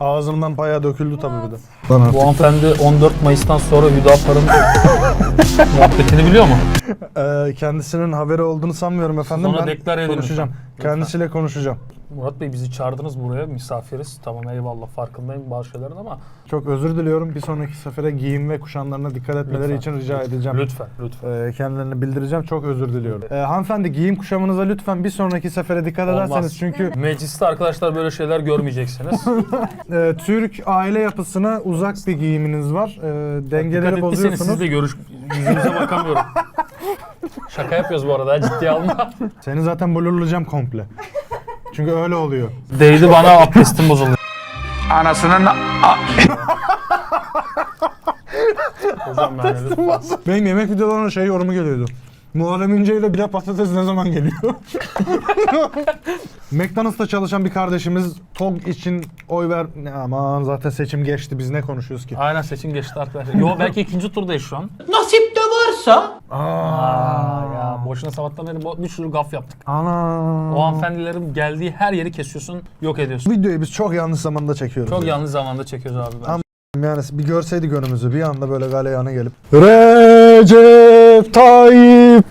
Ağzımdan paya döküldü tabii bir de. Bu hanımefendi 14 Mayıs'tan sonra Hüdapar'ın muhabbetini biliyor mu? Ee, kendisinin haberi olduğunu sanmıyorum efendim. Sonra ben deklar edin konuşacağım. Lütfen. Kendisiyle konuşacağım. Murat Bey bizi çağırdınız buraya misafiriz. Tamam eyvallah farkındayım bazı şeylerin ama Çok özür diliyorum. Bir sonraki sefere giyim ve kuşamlarına dikkat etmeleri Lütfen. için rica edeceğim. lütfen lütfen. Ee, kendilerini bildireceğim. Çok özür diliyorum. Ee, hanımefendi giyim kuşamınıza lütfen bir sonraki sefere dikkat Olmaz. ederseniz çünkü Mecliste arkadaşlar böyle şeyler görmeyeceksiniz. e, Türk aile yapısına uzak bir giyiminiz var. E, Dikkat dengeleri ettiyseniz bozuyorsunuz. siz de görüş yüzünüze bakamıyorum. Şaka yapıyoruz bu arada ciddiye alma. Seni zaten blurlayacağım komple. Çünkü öyle oluyor. Değdi bana abdestim bozuldu. Anasının yani lütfen. Benim yemek videolarına şey yorumu geliyordu. Muharrem İnce ile bile patates ne zaman geliyor? McDonald's'ta çalışan bir kardeşimiz TOG için oy ver... Ne Aman zaten seçim geçti biz ne konuşuyoruz ki? Aynen seçim geçti arkadaşlar. Yo belki ikinci turdayız şu an. Nasip de varsa Aa boşuna sabahtan beri bir sürü gaf yaptık. Ana. O hanımefendilerin geldiği her yeri kesiyorsun, yok ediyorsun. Videoyu biz çok yanlış zamanda çekiyoruz. Çok ya. yanlış zamanda çekiyoruz abi. Tamam. Yani bir görseydik önümüzü bir anda böyle galeyana gelip Recep Tayyip